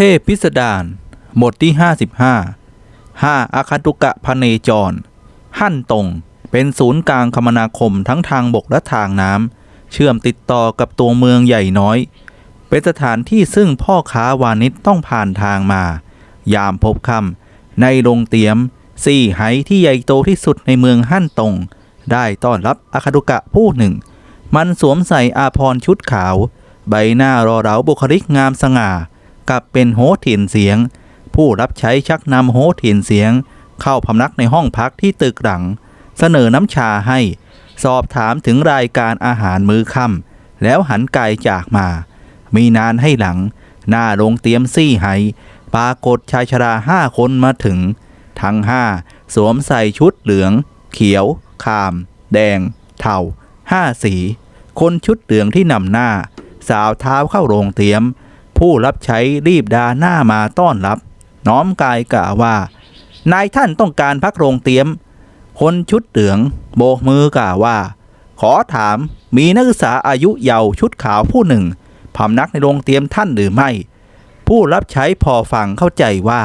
ทพพิสดารบทที่ 55 5อาคันตุกะพเนจร หั่นตรงเป็นศูนย์กลางคมนาคมทั้งทางบกและทางน้ำ เชื่อมติดต่อกับตัวเมืองใหญ่น้อย เป็นสถานที่ซึ่งพ่อค้าวานิชต้องผ่านทางมา ยามพบค่ำในโรงเตียม สี่ไหที่ใหญ่โตที่สุดในเมืองหั่นตง ได้ต้อนรับอาคาดุกะผู้หนึ่ง มันสวมใส่อาภรณ์ชุดขาว ใบหน้ารอเราบุคลิกงามสง่า กับเป็นโฮสถิ่นเสียง ผู้รับใช้ชักนำโฮสถิ่นเสียง เข้าพำนักในห้องพักที่ตึกหลัง เสนอน้ำชาให้ สอบถามถึงรายการอาหารมื้อค่ำแล้วหันกายจากมา มีนานให้หลัง หน้าโรงเตรียมซี่ไหปรากฏชายชราห้าคนมาถึง ทั้งห้าสวมใส่ชุดเหลือง เขียว คาม แดง เทาห้าสี คนชุดเหลืองที่นำหน้า สาวเท้าเข้าโรงเตรียม ผู้รับใช้รีบดาหน้ามาต้อนรับ น้อมกายกล่าวว่า นายท่านต้องการพักโรงเตียม คนชุดเหลือง โบกมือกล่าวว่า ขอถามมีนักศึกษาอายุเยาว์ชุดขาวผู้หนึ่งพำนักในโรงเตรียมท่านหรือไม่ ผู้รับใช้พอฟังเข้าใจว่า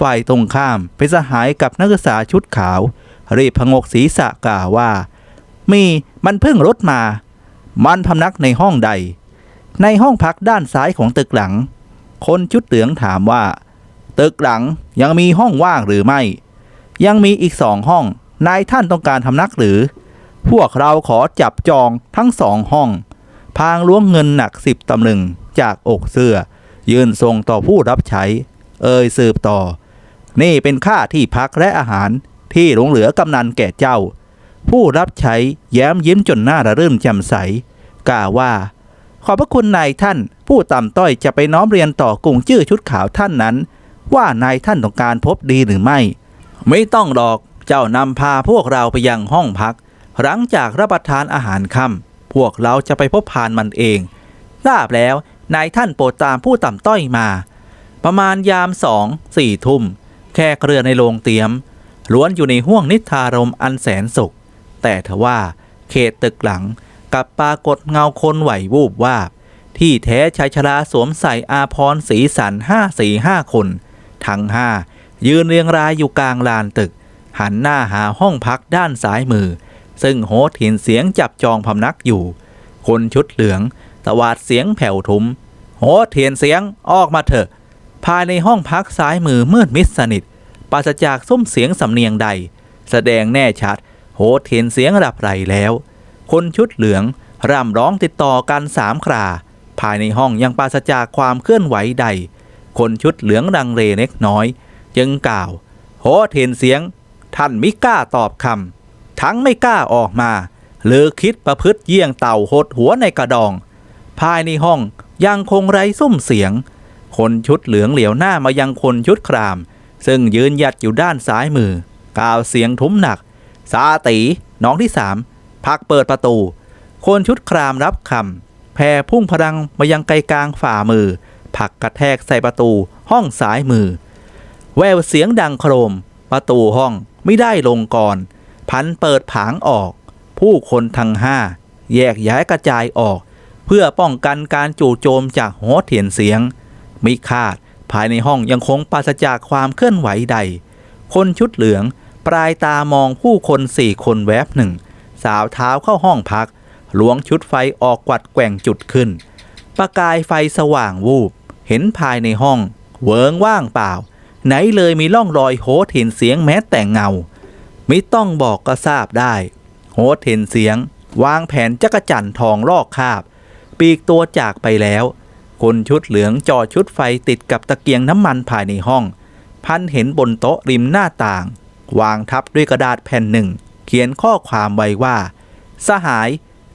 ฝ่ายตรงข้ามเป็นสหายกับนักศึกษาชุดขาว รีบพงกศีรษะกล่าวว่า มีมันเพิ่งรถมา มันพำนักในห้องใด ในห้องพักด้านซ้ายของตึกหลัง คนชุดเหลืองถามว่า ตึกหลังยังมีห้องว่างหรือไม่ ยังมีอีกสองห้อง นายท่านต้องการทำนักหรือ พวกเราขอจับจองทั้งสองห้อง พางล้วงเงินหนักสิบตำลึงจากอกเสื้อ ยื่นส่งต่อผู้รับใช้ เอ่ยสืบต่อ นี่เป็นค่าที่พักและอาหารที่หลงเหลือกำนันแก่เจ้า ผู้รับใช้แย้มยิ้มจนหน้าระรื่นแจ่มใสกล่าวว่า ขอบพระคุณนายท่าน ผู้ต่ำต้อยจะไปน้อมเรียนต่อกรุงจื้อชุดขาวท่านนั้น ว่านายท่านต้องการพบดีหรือไม่ ไม่ต้องหรอกเจ้านำพาพวกเราไปยังห้องพัก หลังจากรับประทานอาหารค่ำพวกเราจะไปพบพานมันเองทราบแล้วนายท่านโปรดตามผู้ต่ำต้อยมา ประมาณยามสองสี่ทุ่ม แค่เรือในโรงเตียม ล้วนอยู่ในห้วงนิทารมอันแสนสุข แต่ทว่าเขตตึกหลัง กับปรากฏเงาคนไหววูบวาบ ที่แท้ชายชราสวมใส่อาพรสีสันห้าสี่ห้าคน ทั้งห้ายืนเรียงรายอยู่กลางลานตึก หันหน้าหาห้องพักด้านซ้ายมือ ซึ่งโฮสเห็นเสียงจับจองพำนักอยู่ คนชุดเหลืองตวาดเสียงแผ่วทุ้มโหเทียนเสียงออกมาเถอะ ภายในห้องพักซ้ายมือมืดมิดสนิทปราศจากซุ้มเสียงสำเนียงใด แสดงแน่ชัดโหเทียนเสียงรับไรแล้ว คนชุดเหลือง ร่ำร้องติดต่อกันสามครา ภายในห้องยังปราศจากความเคลื่อนไหวใด คนชุดเหลืองรังเลเล็กน้อย จึงกล่าวโหเทียนเสียง ท่านมิกล้าตอบคำทั้งไม่กล้าออกมาหรือคิดประพฤติเยี่ยงเต่าหดหัวในกระดอง ภายในห้องยังคงไร้ซุ้มเสียง คนชุดเหลืองเหลียวหน้ามายังคนชุดคราม ซึ่งยืนหยัดอยู่ด้านซ้ายมือกล่าวเสียงทุ้มหนัก สาตีน้องที่สาม พักเปิดประตู คนชุดครามรับคำแผ่พุ่งพลังมายังไกลกลางฝ่ามือ ผักกระแทกใส่ประตูห้องซ้ายมือ แววเสียงดังโครม ประตูห้องไม่ได้ลงก่อน พันเปิดผางออก ผู้คนทั้งห้า แยกย้ายกระจายออก เพื่อป้องกันการจู่โจมจากโหเถียนเสียงมิคาดภายในห้องยังคงปราศจากความเคลื่อนไหวใด คนชุดเหลืองปลายตามองผู้คนสี่คนแวบหนึ่ง สาวเท้าเข้าห้องพัก หลวงชุดไฟออกกวัดแกว่งจุดขึ้น ประกายไฟสว่างวูบ เห็นภายในห้อง เวิงว่างเปล่า ไหนเลยมีร่องรอยโหดเห็นเสียงแม้แต่เงา ไม่ต้องบอกก็ทราบได้ โหดเห็นเสียง วางแผนจักรจั่นทองลอกคาบ ปีกตัวจากไปแล้ว คนชุดเหลืองจอชุดไฟติดกับตะเกียงน้ำมันภายในห้อง พันเห็นบนโต๊ะริมหน้าต่าง วางทับด้วยกระดาษแผ่นหนึ่ง เขียนข้อความไว้ว่า สหาย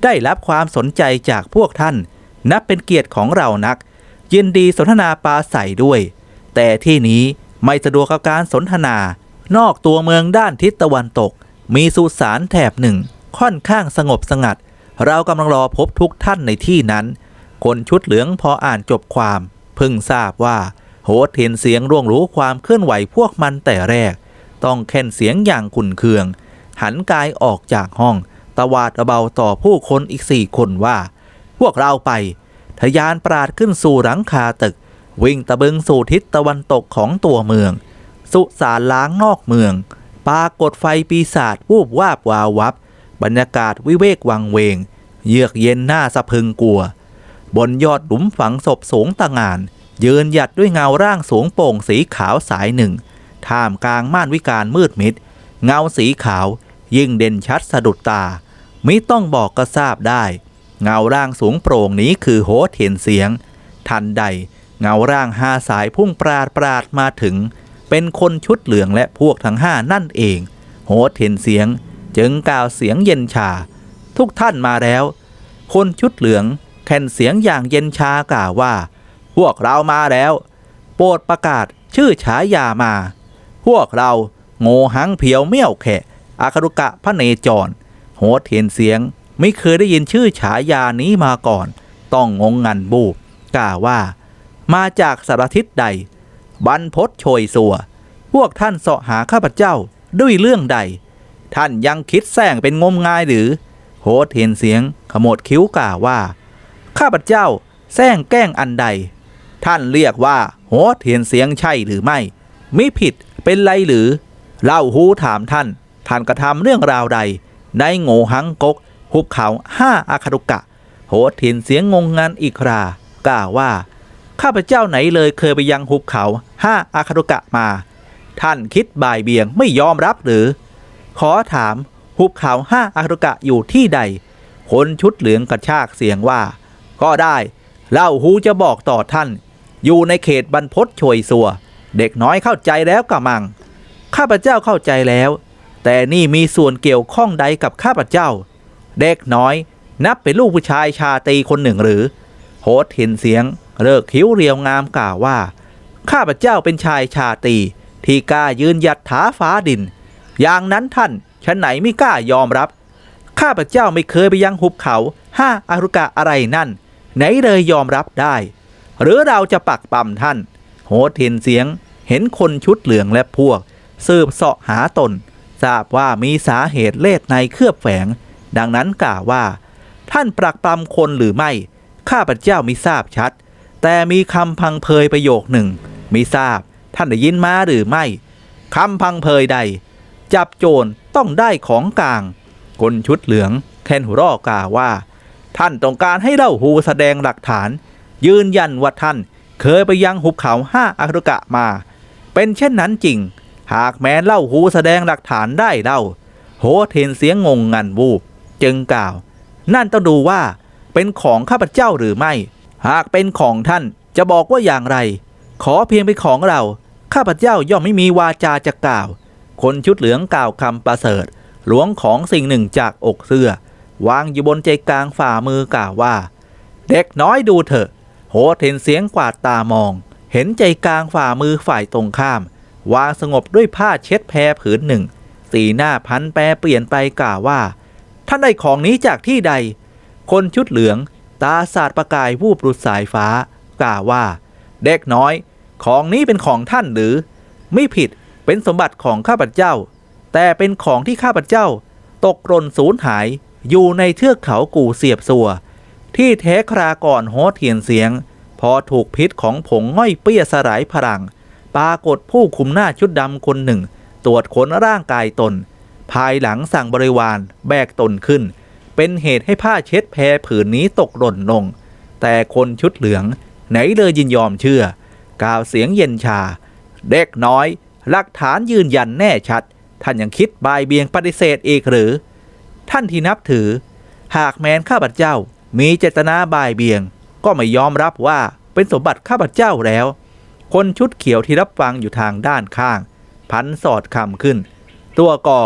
ได้รับความสนใจจากพวกท่าน นับเป็นเกียรติของเรานัก ยินดีสนทนาปราศัยด้วย แต่ที่นี้ไม่สะดวกกับการสนทนา นอกตัวเมืองด้านทิศตะวันตก มีสุสานแถบหนึ่ง ค่อนข้างสงบสงัด เรากำลังรอพบทุกท่านในที่นั้น คนชุดเหลืองพออ่านจบความเพิ่งทราบว่า โหดเห็นเสียงร่วงรู้ความเคลื่อนไหวพวกมันแต่แรก ต้องแค่นเสียงอย่างขุนเคือง หันกายออกจากห้องตวาดเบาต่อผู้คนอีกสี่คนว่า พวกเราไปทะยานปราดขึ้นสู่หลังคาตึก วิ่งตะบึงสู่ทิศตะวันตกของตัวเมือง สุสานล้างนอกเมืองปรากฏไฟปีศาจวูบวาบวาวับ บรรยากาศวิเวกวังเวง เยือกเย็นหน้าสะพึงกลัว บนยอดหลุมฝังศพสูงตะงาน ยืนหยัดด้วยเงาร่างสูงโป่งสีขาวสายหนึ่ง ท่ามกลางม่านวิการมืดมิด เงาสีขาว ยิ่งเด่นชัดสะดุดตา ไมิต้องบอกก็ทราบได้ เงาร่างสูงโปร่งนี้คือโหเทียนเสียง ทันใดเงาร่างห้าสายพุ่งปราดปราดมาถึง เป็นคนชุดเหลืองและพวกทั้งห้านั่นเองโหเทียนเสียง จึงกล่าวเสียงเย็นชา ทุกท่านมาแล้ว คนชุดเหลืองแค่นเสียงอย่างเย็นชากล่าวว่า พวกเรามาแล้ว โปรดประกาศชื่อฉายามา พวกเรา โง่หังเพียวเมี่ยวแขะอาคารุกะพระเนจร โหเทียนเสียง ไม่เคยได้ยินชื่อฉายานี้มาก่อน ต้องงงงันบูบกล่าวว่า มาจากสารทิศใด บรรพศโชยสัว พวกท่านเสาะหาข้าพเจ้าด้วยเรื่องใด ท่านยังคิดแซงเป็นงมงายหรือ โหเทียนเสียง ขมวดคิ้วกล่าวว่า ข้าพเจ้าแซงแกล้งอันใด ท่านเรียกว่า โหเทียนเสียงใช่หรือไม่มิผิดเป็นไรหรือ เล่าหูถามท่าน ท่านกระทำเรื่องราวใด ในโงหังกก หุบเขาห้าอาคารุกะ โหเทียนเสียงงงงันอีกครากล่าวว่า ข้าพเจ้าไหนเลยเคยไปยังหุบเขาห้าอาคารุกะมา ท่านคิดบ่ายเบียงไม่ยอมรับหรือ ขอถามหุบเขาห้าอาคารุกะอยู่ที่ใด คนชุดเหลืองกระชากเสียงว่า ก็ได้เล่าหูจะบอกต่อท่าน อยู่ในเขตบรรพศโชยสัว เด็กน้อยเข้าใจแล้วกะมัง ข้าพเจ้าเข้าใจแล้ว แต่นี่มีส่วนเกี่ยวข้องใดกับข้าพเจ้า เด็กน้อย นับเป็นลูกผู้ชายชาตรีคนหนึ่งหรือโหดเห็นเสียง เลิกคิ้วเรียวงามกล่าวว่า ข้าพเจ้าเป็นชายชาตรีที่กล้ายืนหยัดถาฟ้าดิน อย่างนั้นท่านฉันไหนไม่กล้ายอมรับ ข้าพเจ้าไม่เคยไปยังหุบเขาห้าอารุกะอะไรนั่น ไหนเลยยอมรับได้ หรือเราจะปักปั๊มท่าน โหดเห็นเสียงเห็นคนชุดเหลืองและพวก สืบเสาะหาตน ทราบว่ามีสาเหตุเลดในเครือบแฝง ดังนั้นกล่าวว่า ท่านปรักปรำคนหรือไม่ ข้าพเจ้ามิทราบชัด แต่มีคำพังเพยประโยคหนึ่งมิทราบ ท่านได้ยินมาหรือไม่คำพังเพยใด จับโจรต้องได้ของกลาง คนชุดเหลืองแคนหัวรอกล่าวว่า ท่านต้องการให้เล่าหูแสดงหลักฐาน ยืนยันว่าท่านเคยไปยังหุบเขาห้าอาคารุกะมา เป็นเช่นนั้นจริง หากแม้เล่าหูแสดงหลักฐานได้เล่า โหเทนเสียงงงงันวูบจึงกล่าว นั่นต้องดูว่าเป็นของข้าพเจ้าหรือไม่ หากเป็นของท่านจะบอกว่าอย่างไร ขอเพียงเป็นของเรา ข้าพเจ้าย่อมไม่มีวาจาจะกล่าว คนชุดเหลืองกล่าวคำประเสริฐ หลวงของสิ่งหนึ่งจากอกเสื้อ วางอยู่บนใจกลางฝ่ามือกล่าวว่า เด็กน้อยดูเถอะ โหเห็นเสียงกวาดตามอง เห็นใจกลางฝ่ามือฝ่ายตรงข้าม วางสงบด้วยผ้าเช็ดแพรผืนหนึ่ง สีหน้าพันแปรเปลี่ยนไปกล่าวว่า ท่านได้ของนี้จากที่ใด คนชุดเหลือง ตาสาดประกายวูบรุดสายฟ้า กล่าวว่า เด็กน้อย ของนี้เป็นของท่านหรือ ไม่ผิดเป็นสมบัติของข้าพเจ้า แต่เป็นของที่ข้าพเจ้า ตกหล่นสูญหายอยู่ในเทือกเขากู่เสียบสัวที่แท้คราก่อนโฮเทียนเสียง พอถูกพิษของผงง่อยเปี้ยสลายพลัง ปรากฏผู้คุมหน้าชุดดำคนหนึ่ง ตรวจค้นร่างกายตน ภายหลังสั่งบริวารแบกตนขึ้น เป็นเหตุให้ผ้าเช็ดแพรผืนนี้ตกหล่นลง แต่คนชุดเหลือง ไหนเลยยินยอมเชื่อ กล่าวเสียงเย็นชา เด็กน้อย หลักฐานยืนยันแน่ชัด ท่านยังคิดบายเบียงปฏิเสธอีกหรือ ท่านที่นับถือ หากแมนข้าพเจ้ามีเจตนาบายเบียง ก็ไม่ยอมรับว่าเป็นสมบัติข้าพเจ้าแล้ว คนชุดเขียวที่รับฟังอยู่ทางด้านข้าง พันสอดคำขึ้น ตัวกอ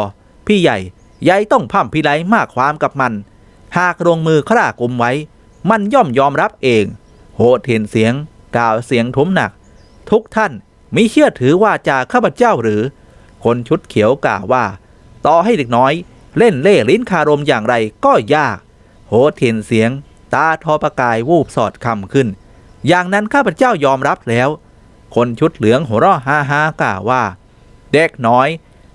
พี่ใหญ่ยายต้องพ่ำพิไลมากความกับมัน หากลงมือคร่ากลุมไว้ มันย่อมยอมรับเอง โหดเห็นเสียง กล่าวเสียงทุ้มหนัก ทุกท่านมิเชื่อถือว่าจาข้าพเจ้าหรือ คนชุดเขียวกล่าวว่า ต่อให้เด็กน้อย เล่นเล่ลิ้นคารมอย่างไรก็ยาก โหดเห็นเสียง ตาทอประกายวูบสอดคำขึ้น อย่างนั้นข้าพเจ้ายอมรับแล้ว คนชุดเหลืองหัวเราะฮ่าฮ่ากล่าวว่า เด็กน้อย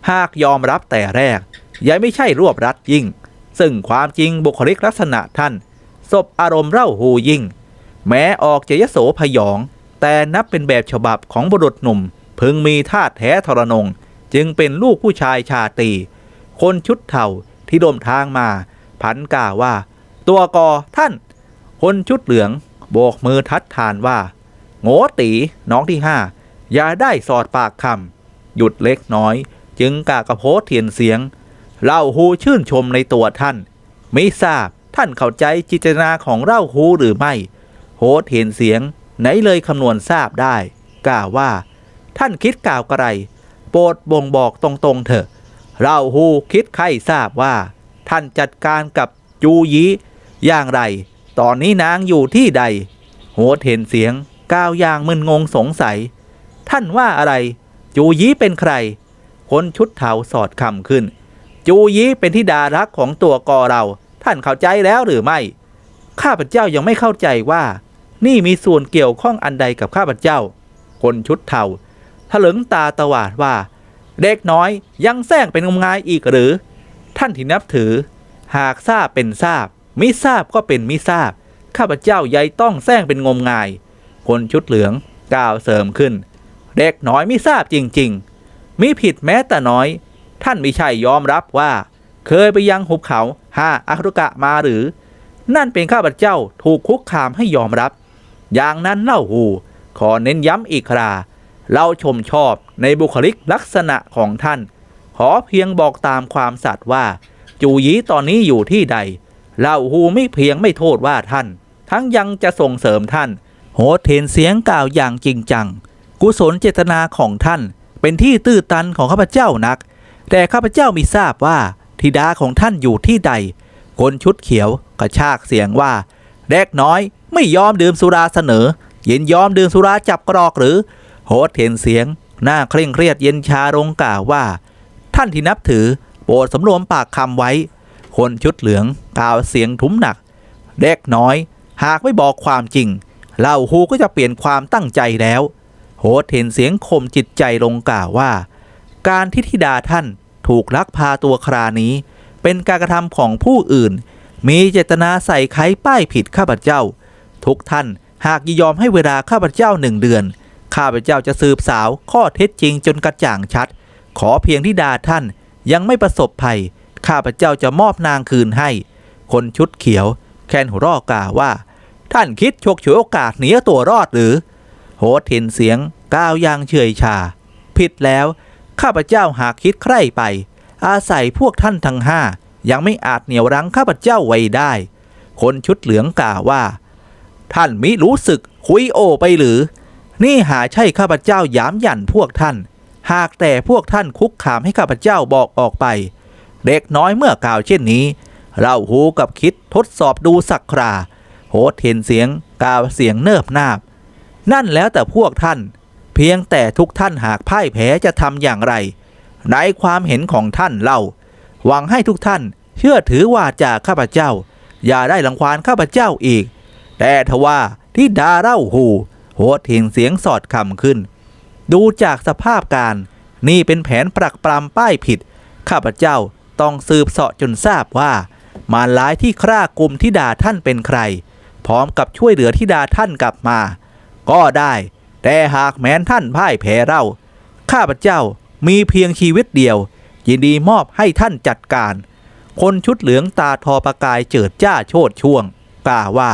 หากยอมรับแต่แรก ยังไม่ใช่รวบรัดยิ่ง ซึ่งความจริงบุคลิกลักษณะท่านศบอารมณ์เร่าหูยิ่ง แม้ออกจะยโสพยอง แต่นับเป็นแบบฉบับของบุรุษหนุ่ม พึงมีท่าตุแท้ทรนง จึงเป็นลูกผู้ชายชาตรีคนชุดเทาที่ดมทางมา พันกล่าวว่า ตัวกอท่าน คนชุดเหลือง โบกมือทัดทานว่า โง่ตีน้องที่ห้าอย่าได้สอดปากคำหยุดเล็กน้อย จึงกากระโพสเทียนเสียงเล่าฮูชื่นชมในตัวท่าน ไม่ทราบท่านเข้าใจจิตนาของเล่าฮูหรือไม่โฮสเห็นเสียง ไหนเลยคำนวณทราบได้ กล่าวว่า ท่านคิดกล่าวกระไร โปรดบ่งบอกตรงๆเถอะเราฮูคิดใครทราบว่า ท่านจัดการกับจูยีอย่างไร ตอนนี้นางอยู่ที่ใดโหดเห็นเสียง ก้าวอย่างมึนงงสงสัย ท่านว่าอะไร จูยีเป็นใคร คนชุดเทาสอดคำขึ้น จูยีเป็นที่ดารักของตัวกอเรา ท่านเข้าใจแล้วหรือไม่ ข้าพเจ้ายังไม่เข้าใจว่า นี่มีส่วนเกี่ยวข้องอันใดกับข้าพเจ้า คนชุดเทาถลึงตาตวาดว่า เด็กน้อยยังแซงเป็นงมงายอีกหรือ ท่านที่นับถือ หากทราบเป็นทราบ มิทราบก็เป็นมิทราบ ข้าพเจ้ายัยต้องแซงเป็นงมงาย คนชุดเหลืองกล่าวเสริมขึ้น เด็กน้อยมิทราบจริง ๆมิผิดแม้แต่น้อย ท่านมิใช่ยอมรับว่า เคยไปยังหุบเขาห้าอัครุกะมาหรือ นั่นเป็นข้าพเจ้าถูกคุกคามให้ยอมรับ อย่างนั้นเล่าหูขอเน้นย้ำอีกคราเราชมชอบในบุคลิกลักษณะของท่าน ขอเพียงบอกตามความสัตย์ว่า จูยีตอนนี้อยู่ที่ใดเล่าหูไม่เพียงไม่โทษว่าท่าน ทั้งยังจะส่งเสริมท่าน โหเทนเสียงกล่าวอย่างจริงจัง กุศลเจตนาของท่าน เป็นที่ตื้อตันของข้าพเจ้านัก แต่ข้าพเจ้ามิทราบว่าธิดาของท่านอยู่ที่ใด คนชุดเขียวกระชากเสียงว่าเด็กน้อยไม่ยอมดื่มสุราเสนอ เย็นยอมดื่มสุราจับกรอกหรือ โหดเห็นเสียง หน้าเคร่งเครียดเย็นชาลงกล่าวว่า ท่านที่นับถือโปรดสำรวมปากคำไว้ คนชุดเหลืองกล่าวเสียงทุ้มหนักเด็กน้อย หากไม่บอกความจริง เล่าฮูก็จะเปลี่ยนความตั้งใจแล้วโหดเห็นเสียงคมจิตใจลงกล่าวว่า การที่ธิดาท่านถูกลักพาตัวครานี้ เป็นการกระทำของผู้อื่น มีเจตนาใส่ไขป้ายผิดข้าพเจ้า ทุกท่านหากยินยอมให้เวลาข้าพเจ้าหนึ่งเดือน ข้าพเจ้าจะสืบสาวข้อเท็จจริงจนกระจ่างชัด ขอเพียงที่ดาท่านยังไม่ประสบภัย ข้าพเจ้าจะมอบนางคืนให้ คนชุดเขียว แคนหัวรอกล่าวว่า ท่านคิดฉกฉวยโอกาสหนีตัวรอดหรือ โหดเห็นเสียงก้าวอย่างเฉยชา ผิดแล้ว ข้าพเจ้าหากคิดใคร่ไป อาศัยพวกท่านทั้งห้ายังไม่อาจเหนี่ยวรั้งข้าพเจ้าไว้ได้ คนชุดเหลืองกล่าวว่า ท่านมิรู้สึกคุยโอไปหรือ นี่หาใช่ข้าพเจ้ายามหยันพวกท่าน หากแต่พวกท่านคุกคามให้ข้าพเจ้าบอกออกไป เด็กน้อยเมื่อกล่าวเช่นนี้ เราหูกับคิดทดสอบดูสักครา โหดเห็นเสียงกาวเสียงเนิบนาบ นั่นแล้วแต่พวกท่าน เพียงแต่ทุกท่านหากพ่ายแพ้จะทำอย่างไร ในความเห็นของท่านเล่า หวังให้ทุกท่านเชื่อถือว่าจากข้าพเจ้า อย่าได้รังควานข้าพเจ้าอีก แต่ทว่าที่ดาเล่าหูโหดเห็นเสียงสอดคำขึ้น ดูจากสภาพการ นี่เป็นแผนปรักปรำป้ายผิด ข้าพเจ้าต้องสืบเสาะจนทราบว่า มารร้ายที่คร่ากลุ่มที่ด่าท่านเป็นใคร พร้อมกับช่วยเหลือที่ดาท่านกลับมา ก็ได้ แต่หากแม้นท่านพ่ายแพ้เราข้าพเจ้ามีเพียงชีวิตเดียว ยินดีมอบให้ท่านจัดการ คนชุดเหลืองตาทอประกายเจิดจ้าโชดช่วงกล่าวว่า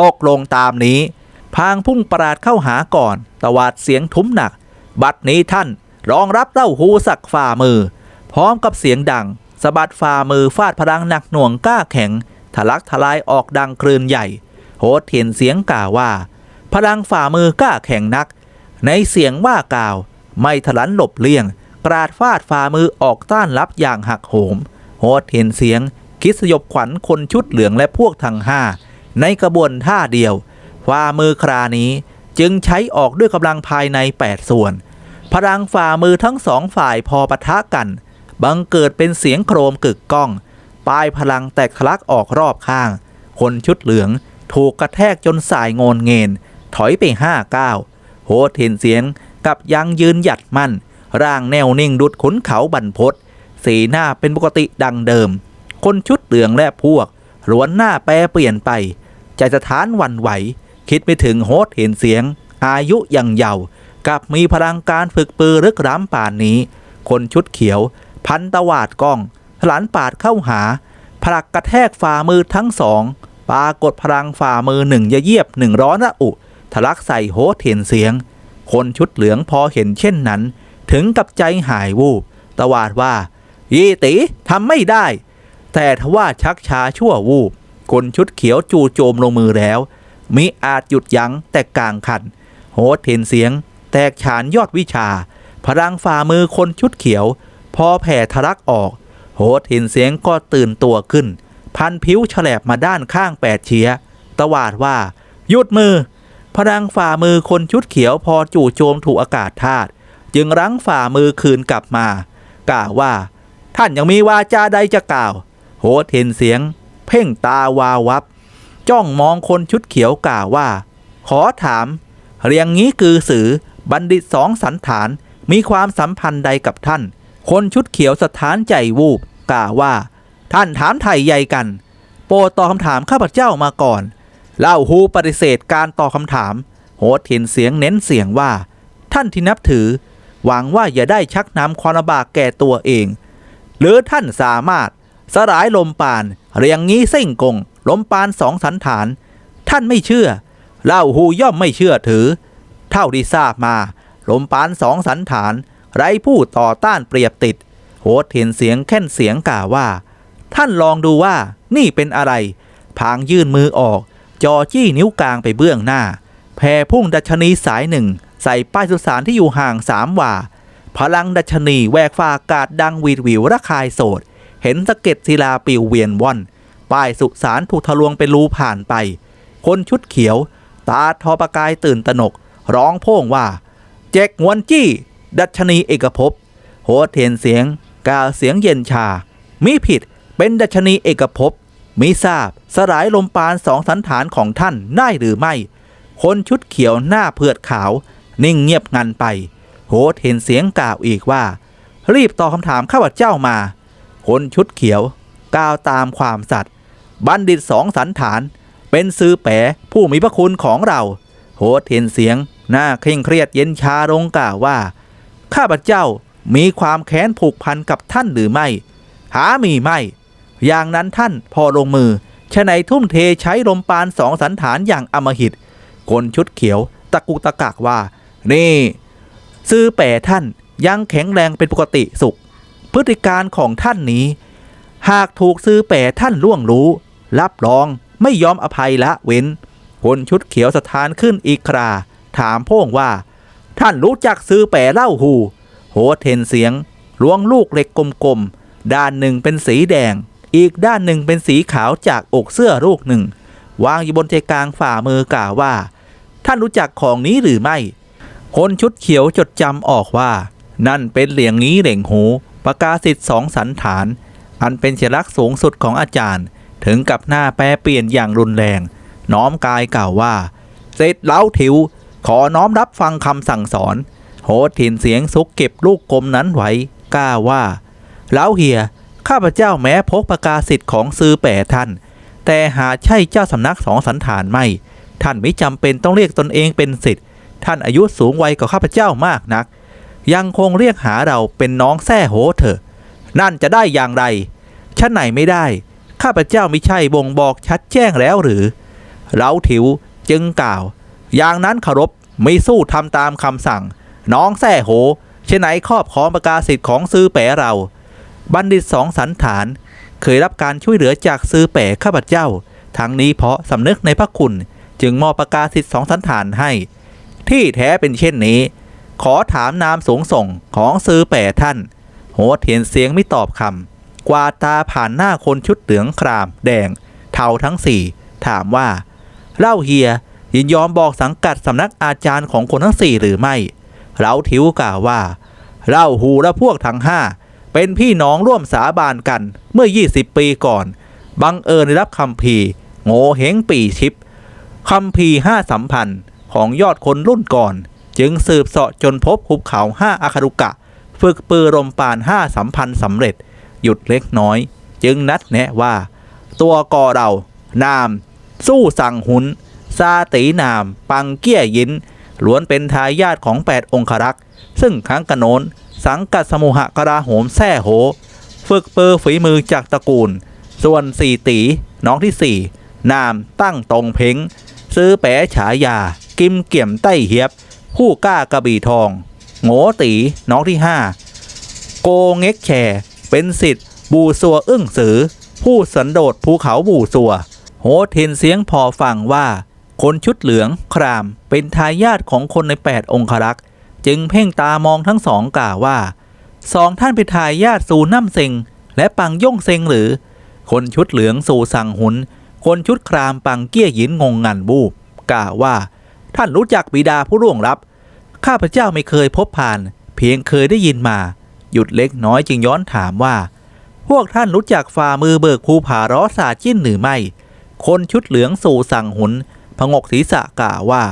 ตกลงตามนี้ พางพุ่งปราดเข้าหาก่อน ตวาดเสียงทุ้มหนัก บัดนี้ท่านรองรับเล่าหูสักฝ่ามือ พร้อมกับเสียงดังสะบัดฝ่ามือฟาดพลังหนักหน่วงกล้าแข็งทะลักทลายออกดังคลื่นใหญ่ โหดเห็นเสียงกล่าวว่า พลังฝ่ามือกล้าแข็งนัก ในเสียงว่ากล่าว ไม่ทะลันหลบเลี่ยง กราดฟาดฝ่ามือออกต้านรับอย่างหักโหมโหดเห็นเสียง คิดสยบขวัญคนชุดเหลืองและพวกทั้งห้าในกระบวนท่าเดียวฝ่ามือครานี้จึงใช้ออกด้วยกำลังภายใน 8 ส่วน พลังฝ่ามือทั้งสองฝ่ายพอปะทะกัน บังเกิดเป็นเสียงโครมกึกก้องปลายพลังแตกทะลักออกรอบข้าง คนชุดเหลือง ถูกกระแทกจนสายโงนเงินถอยไปห้าก้าวโหดเห็นเสียงกับยังยืนหยัดมั่น ร่างแนวนิ่งดุดขุนเขาบรรพศสีหน้าเป็นปกติดังเดิม คนชุดเหลืองและพวกล้วนหน้าแปรเปลี่ยนไป ใจสถานวันไหว คิดไม่ถึงโฮสเห็นเสียง อายุยังเยาว์กับมีพลังการฝึกปือรึกร้ำป่านนี้ คนชุดเขียว พันตวาดกล้องหลานปาดเข้าหาผลักกระแทกฝ่ามือทั้งสอง ปรากฏพลังฝ่ามือหนึ่งยะเยียบหนึ่งร้อนระอุทะลักใส่โฮเทียนเสียง คนชุดเหลืองพอเห็นเช่นนั้น ถึงกับใจหายวูบตวาดว่า ยี่ตีทำไม่ได้ แต่ทว่าชักช้าชั่ววูบคนชุดเขียวจู่โจมลงมือแล้ว มิอาจหยุดยั้งแต่กลางคันโหเทนเสียง แตกฉานยอดวิชา พลังฝ่ามือคนชุดเขียว พอแผ่ทะลักออกโหเทนเสียงก็ตื่นตัวขึ้น พันผิวฉลบมาด้านข้างแปดเชียตวาดว่า หยุดมือ พลังฝ่ามือคนชุดเขียวพอจู่โจมถูกอากาศธาตุจึงรั้งฝ่ามือคืนกลับมา กล่าวว่า ท่านยังมีวาจาใดจะกล่าว โหเทนเสียง เพ่งตาวาวับ จ้องมองคนชุดเขียวกล่าวว่า ขอถาม เรียงงี้คือสือบัณฑิตสองสันฐานมีความสัมพันธ์ใดกับท่าน คนชุดเขียวสถานใจวูบกล่าวว่า ท่านถามไถ่ใหญ่กัน โปรดตอบคำถามข้าพเจ้ามาก่อน เล่าฮูปฏิเสธการตอบคำถามโหดเห็นเสียงเน้นเสียงว่า ท่านที่นับถือ หวังว่าอย่าได้ชักนำความลำบากแก่ตัวเอง หรือท่านสามารถสลายลมปาน เรียงงี้เส้งกงลมปานสองสันฐาน ท่านไม่เชื่อ เล่าฮูย่อมไม่เชื่อถือ เท่าที่ทราบมา ลมปานสองสันฐาน ไร้ผู้ต่อต้านเปรียบติด โหดเห็นเสียงแค่นเสียงกล่าวว่า ท่านลองดูว่านี่เป็นอะไร พางยื่นมือออก จอจี้นิ้วกลางไปเบื้องหน้าแผ่พุ่งดัชนีสายหนึ่ง ใส่ป้ายสุสานที่อยู่ห่างสามว่า พลังดัชนีแหวกฟ้าอากาศดังวีดวิวระคายโสด เห็นสะเก็ดศิลาปิวเวียนว่อน ป้ายสุสานถูกทะลวงเป็นรูผ่านไป คนชุดเขียว ตาทอประกายตื่นตระหนก ร้องโพ่งว่า เจ๊กงวนจี้ ดัชนีเอกภพโหเทียนเสียงกาวเสียงเย็นชามิผิด เป็นดัชนีเอกภพมิทราบสลายลมปานสองสันฐานของท่านได้หรือไม่ คนชุดเขียวหน้าเผือดขาว นิ่งเงียบงันไป โหเห็นเสียงกล่าวอีกว่า รีบตอบคำถามข้าพเจ้ามา คนชุดเขียวกล่าวตามความสัตย์บัณฑิตสองสันฐาน เป็นซื้อแปะผู้มีพระคุณของเรา โหเห็นเสียง หน้าเคร่งเครียดเย็นชาลงกล่าวว่า ข้าพเจ้ามีความแค้นผูกพันกับท่านหรือไม่ หามีไม่ อย่างนั้นท่านพอลงมือชะไหนทุ่มเทใช้ลมปานสองสันฐานอย่างอมหิตคนชุดเขียวตะกุตะกักว่า นี่ ซื้อแปะท่านยังแข็งแรงเป็นปกติสุข พฤติการของท่านนี้ หากถูกซื้อแปะท่านล่วงรู้ รับรองไม่ยอมอภัยละเว้น คนชุดเขียวสถานขึ้นอีกครา ถามพ่งว่า ท่านรู้จักซื้อแปะเล่าหูโหเทนเสียงล้วงลูกเหล็กกลมๆด้านหนึ่งเป็นสีแดง อีกด้านหนึ่งเป็นสีขาวจากอกเสื้อลูกหนึ่ง วางอยู่บนใจกลางฝ่ามือกล่าวว่า ท่านรู้จักของนี้หรือไม่ คนชุดเขียวจดจำออกว่า นั่นเป็นเหลียงนี้เหล่งหูประกาศสิทธิ์สองสันฐาน อันเป็นเฉลักษ์สูงสุดของอาจารย์ ถึงกับหน้าแปรเปลี่ยนอย่างรุนแรง น้อมกายกล่าวว่าเสร็จเล้าถิว ขอน้อมรับฟังคำสั่งสอน โหดถิ่นเสียงซุกเก็บลูกกลมนั้นไว้กล้าว่าเล้าเฮีย ข้าพเจ้าแม้พกประกาศสิทธิ์ของซื้อแปะท่าน แต่หาใช่เจ้าสำนักสองสันฐานไม่ ท่านไม่จำเป็นต้องเรียกตนเองเป็นสิทธิ์ ท่านอายุสูงวัยกว่าข้าพเจ้ามากนัก ยังคงเรียกหาเราเป็นน้องแท่โหเถอะ นั่นจะได้อย่างไรชั้นไหนไม่ได้ ข้าพเจ้าไม่ใช่บ่งบอกชัดแจ้งแล้วหรือเราถิวจึงกล่าว อย่างนั้นเคารพไม่สู้ทำตามคำสั่ง น้องแท่โหเช่นไหนครอบครองประกาศสิทธิ์ของซื้อแปะเรา บัณฑิตสองสันฐาน เคยรับการช่วยเหลือจากซื้อแปะข้าพเจ้า ทั้งนี้เพราะสำนึกในพระคุณจึงมอบประกาศสิทธิ์สองสันฐานให้ ที่แท้เป็นเช่นนี้ ขอถามนามสูงส่งของซื้อแปะท่าน โหเทียนเสียงไม่ตอบคำกวาตาผ่านหน้าคนชุดเหลืองคราม แดง เทาทั้งสี่ถามว่า เล่าเฮียยินยอมบอกสังกัดสำนักอาจารย์ของคนทั้งสี่หรือไม่ เราทิวกล่าวว่า เล่าหูและพวกทั้งห้า เป็นพี่น้องร่วมสาบานกันเมื่อ 20 ปีก่อน บังเอิญได้รับคำพีโง่เฮงปีชิปคำพีห้าสัมพันธ์ของยอดคนรุ่นก่อน จึงสืบเสาะจนพบหุบเขาห้าอาคารุกะ ฝึกปือรมปานห้าสัมพันธ์สำเร็จ หยุดเล็กน้อย จึงนัดแนะว่า ตัวกอเรา นาม สู้สั่งหุนซาตีนาม ปังเกี้ยยินล้วนเป็นทายาทของแปดองครักษ์ ซึ่งครั้งกระโนน สังกัดสมุหกราโหมแท่โห ฝึกเปอร์ฝีมือจากตระกูล ส่วนสี่ตีน้องที่สี่นามตั้งตรงเพ้ง ซื้อแปะฉายา กิมเกี่ยมใต้เฮียบ ผู้กล้ากระบี่ทอง โง่ตีน้องที่ห้าโกเง็กแชเป็นสิทธิ์บูซัวอึ้งสือ ผู้สันโดษภูเขาบูซัว โหเทนเสียงพอฟังว่า คนชุดเหลืองครามเป็นทายาทของคนในแปดองครักษ์ จึงเพ่งตามองทั้งสองกล่าวว่าสองท่านเป็นทายาทสู่น้ำเซงและปังย่งเซงหรือ คนชุดเหลืองสู่สังหุน คนชุดครามปังเกี้ยหยินงงงันบูบกล่าวว่า ท่านรู้จักบิดาผู้ร่วงลับ ข้าพเจ้าไม่เคยพบผ่าน เพียงเคยได้ยินมา หยุดเล็กน้อยจึงย้อนถามว่า พวกท่านรู้จักฝ่ามือเบิกภูผาร้อสาจิ้นหรือไม่ คนชุดเหลืองสู่สังหุนพงกศีรษะกล่าวว่า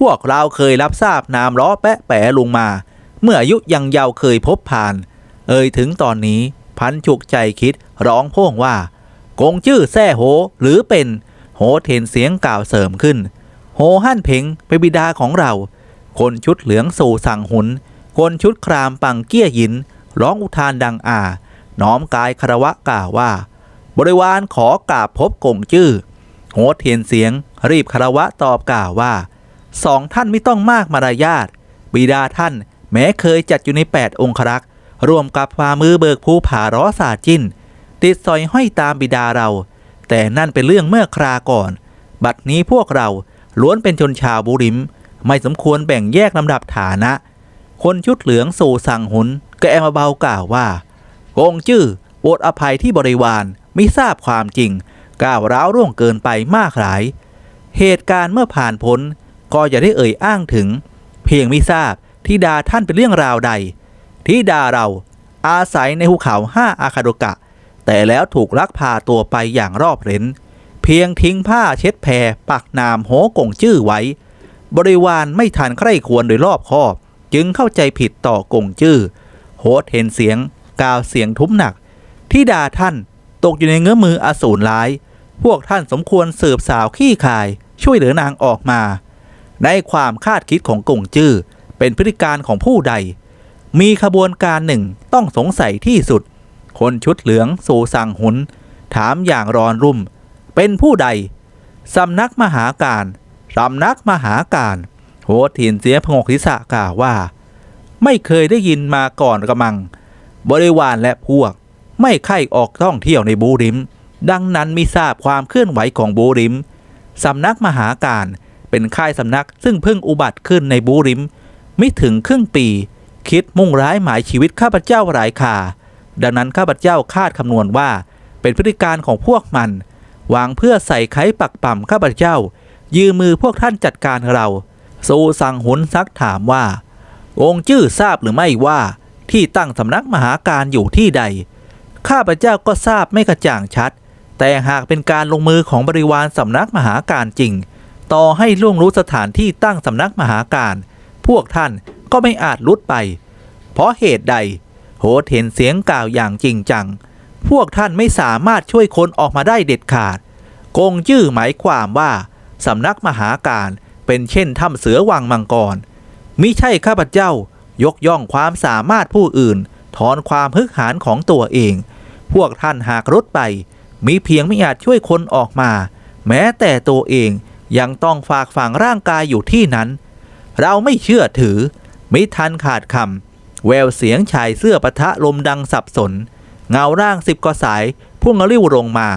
พวกเราเคยรับทราบนามล้อแปะแปะลงมา เมื่ออายุยังเยาว์เคยพบผ่าน เอ่ยถึงตอนนี้พันฉุกใจคิดร้องพ่งว่า กงจื้อแซ่โหหรือเป็น โหเทนเสียงกล่าวเสริมขึ้น โหหั่นเพ็งเป็นบิดาของเรา คนชุดเหลืองสู่สั่งหุน คนชุดครามปังเกี้ยหิน ร้องอุทานดังอาน้อมกายคารวะกล่าวว่า บริวารขอกราบพบกงจื้อโหเทียนเสียงรีบคารวะตอบกล่าวว่า สองท่านไม่ต้องมากมารยาทบิดาท่าน แม้เคยจัดอยู่ในแปดองครักษ์รวมกับฝ่ามือเบิกภูผาร้อสาจิ้นติดสอยห้อยตามบิดาเรา แต่นั่นเป็นเรื่องเมื่อคราก่อน บัดนี้พวกเราล้วนเป็นชนชาวบุริม ไม่สมควรแบ่งแยกลำดับฐานะ คนชุดเหลืองสู่สั่งหุนก็แอมาเบากล่าวว่าโกงจื้อโปรดอภัยที่บริวารไม่ทราบความจริงก้าวร้าวร่วงเกินไปมากหลาย เหตุการณ์เมื่อผ่านพ้น ก็อย่าได้เอ่ยอ้างถึง เพียงไม่ทราบที่ดาท่านเป็นเรื่องราวใด ที่ดาเราอาศัยในภูเขาห้าอาคาโดกะ แต่แล้วถูกลักพาตัวไปอย่างรอบเร้น เพียงทิ้งผ้าเช็ดแพรปักนามโหกงจื้อไว้ บริวารไม่ทันใคร่ควรโดยรอบคอบ จึงเข้าใจผิดต่อกงจื้อโหดเห็นเสียง กาวเสียงทุ้มหนัก ที่ดาท่านตกอยู่ในเงื้อมืออสูรร้าย พวกท่านสมควรสืบสาวขี้คาย ช่วยเหลือนางออกมา ในความคาดคิดของกงจื้อเป็นพฤติการของผู้ใด มีขบวนการหนึ่งต้องสงสัยที่สุด คนชุดเหลืองสูสั่งหุน ถามอย่างรอนรุ่ม เป็นผู้ใดสำนักมหาการสำนักมหาการโหถินเสียพงกศีรษะกล่าวว่า ไม่เคยได้ยินมาก่อนกระมัง บริวารและพวก ไม่ใคร่ออกท่องเที่ยวในบูริม ดังนั้นมิทราบความเคลื่อนไหวของบูริมสำนักมหาการ เป็นค่ายสำนักซึ่งเพิ่งอุบัติขึ้นในบูริม ไม่ถึงครึ่งปี คิดมุ่งร้ายหมายชีวิตข้าพเจ้าหลายคาดังนั้นข้าพเจ้าคาดคำนวณว่า เป็นพฤติการของพวกมันวางเพื่อใส่ไขปักปั่มข้าพเจ้า ยืมมือพวกท่านจัดการเราสู่สั่งหุนซักถามว่า องค์จื้อทราบหรือไม่ว่าที่ตั้งสำนักมหาการอยู่ที่ใด ข้าพเจ้าก็ทราบไม่กระจ่างชัด แต่หากเป็นการลงมือของบริวารสำนักมหาการจริง ต่อให้ล่วงรู้สถานที่ตั้งสำนักมหาการ พวกท่านก็ไม่อาจลุดไป เพราะเหตุใดโหดเห็นเสียงกล่าวอย่างจริงจัง พวกท่านไม่สามารถช่วยคนออกมาได้เด็ดขาด กงจื้อหมายความว่าสำนักมหาการเป็นเช่นถ้ำเสือวังมังกรมิใช่ข้าพเจ้ายกย่องความสามารถผู้อื่น ถอนความฮึกหานของตัวเอง พวกท่านหากรุดไป มีเพียงไม่อาจช่วยคนออกมา แม้แต่ตัวเอง ยังต้องฝากฝังร่างกายอยู่ที่นั้น เราไม่เชื่อถือ มิทันขาดคำแววเสียงชายเสื้อปะทะลมดังสับสน เงาร่างสิบกว่าสายพุ่งริ้วลงมา